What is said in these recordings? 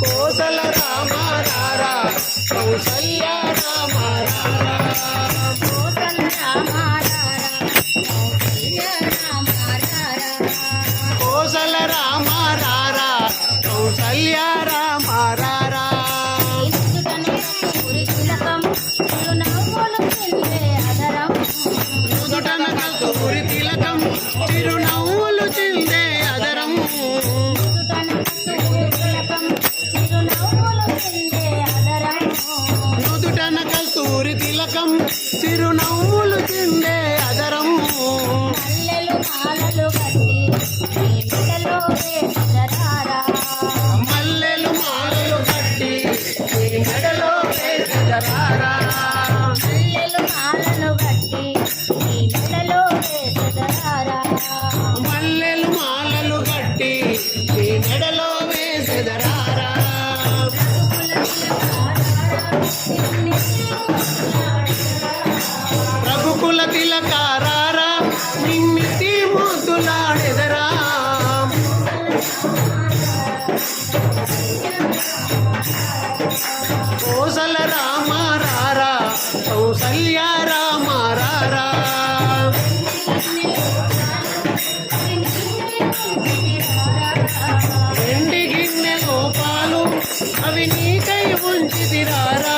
కోసల రామ రారా కౌసల్య రామ రారా కోసల కౌసల్య రామారారా. కోసల రామ రారా కౌసల్య రామ రారా నుదుటన కస్తూరి తిలకం చిరునవ్వులు తిలకం కోసల రామ రారా కౌసల్య రామ రారా. ఎండి గిన్నె గోపాలు అవి నీకై ఉంచిది రారా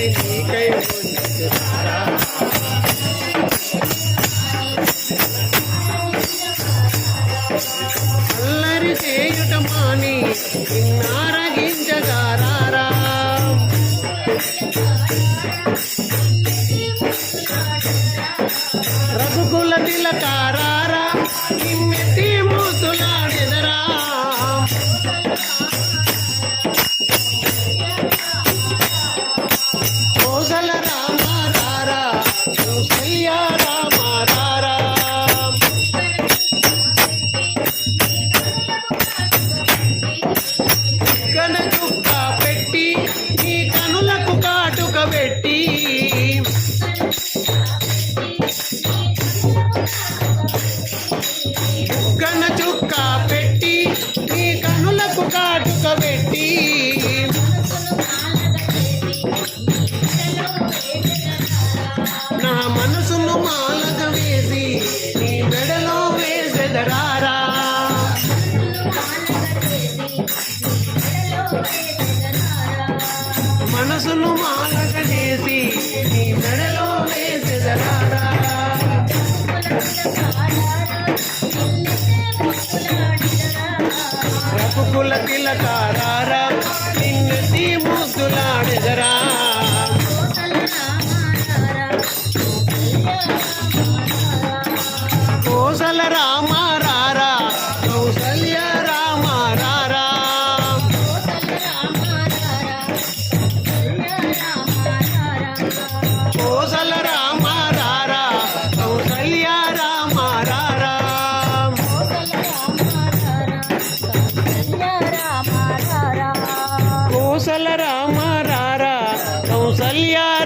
అవి నీకై అల్లరి చేయుట మాని నారగించగారారా కౌసల్య రామ రారా கையில கார salía a